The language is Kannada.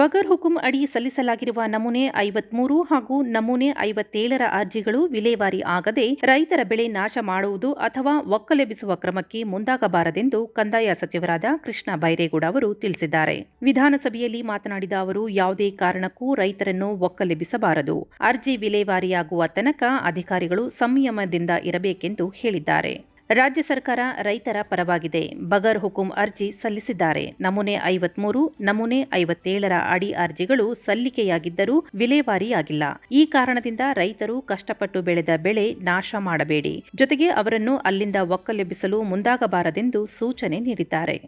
ಬಗರ್ ಹುಕುಂ ಅಡಿ ಸಲ್ಲಿಸಲಾಗಿರುವ ನಮೂನೆ ಐವತ್ಮೂರು ಹಾಗೂ ನಮೂನೆ ಐವತ್ತೇಳರ ಅರ್ಜಿಗಳು ವಿಲೇವಾರಿ ಆಗದೆ ರೈತರ ಬೆಳೆ ನಾಶ ಮಾಡುವುದು ಅಥವಾ ಒಕ್ಕಲೆಬ್ಬಿಸುವ ಕ್ರಮಕ್ಕೆ ಮುಂದಾಗಬಾರದೆಂದು ಕಂದಾಯ ಸಚಿವರಾದ ಕೃಷ್ಣ ಬೈರೇಗೌಡ ಅವರು ತಿಳಿಸಿದ್ದಾರೆ. ವಿಧಾನಸಭೆಯಲ್ಲಿ ಮಾತನಾಡಿದ ಅವರು, ಯಾವುದೇ ಕಾರಣಕ್ಕೂ ರೈತರನ್ನು ಒಕ್ಕಲೆಬ್ಬಿಸಬಾರದು. ಅರ್ಜಿ ವಿಲೇವಾರಿಯಾಗುವ ತನಕ ಅಧಿಕಾರಿಗಳು ಸಂಯಮದಿಂದ ಇರಬೇಕೆಂದು ಹೇಳಿದ್ದಾರೆ. ರಾಜ್ಯ ಸರ್ಕಾರ ರೈತರ ಪರವಾಗಿದೆ. ಬಗರ್ ಹುಕುಂ ಅರ್ಜಿ ಸಲ್ಲಿಸಿದ್ದಾರೆ. ನಮೂನೆ ಐವತ್ಮೂರು, ನಮೂನೆ ಐವತ್ತೇಳರ ಅಡಿ ಅರ್ಜಿಗಳು ಸಲ್ಲಿಕೆಯಾಗಿದ್ದರೂ ವಿಲೇವಾರಿಯಾಗಿಲ್ಲ. ಈ ಕಾರಣದಿಂದ ರೈತರು ಕಷ್ಟಪಟ್ಟು ಬೆಳೆದ ಬೆಳೆ ನಾಶ ಮಾಡಬೇಡಿ. ಜೊತೆಗೆ ಅವರನ್ನು ಅಲ್ಲಿಂದ ಒಕ್ಕಲೆಬ್ಬಿಸಲು ಮುಂದಾಗಬಾರದೆಂದು ಸೂಚನೆ ನೀಡಿದ್ದಾರೆ.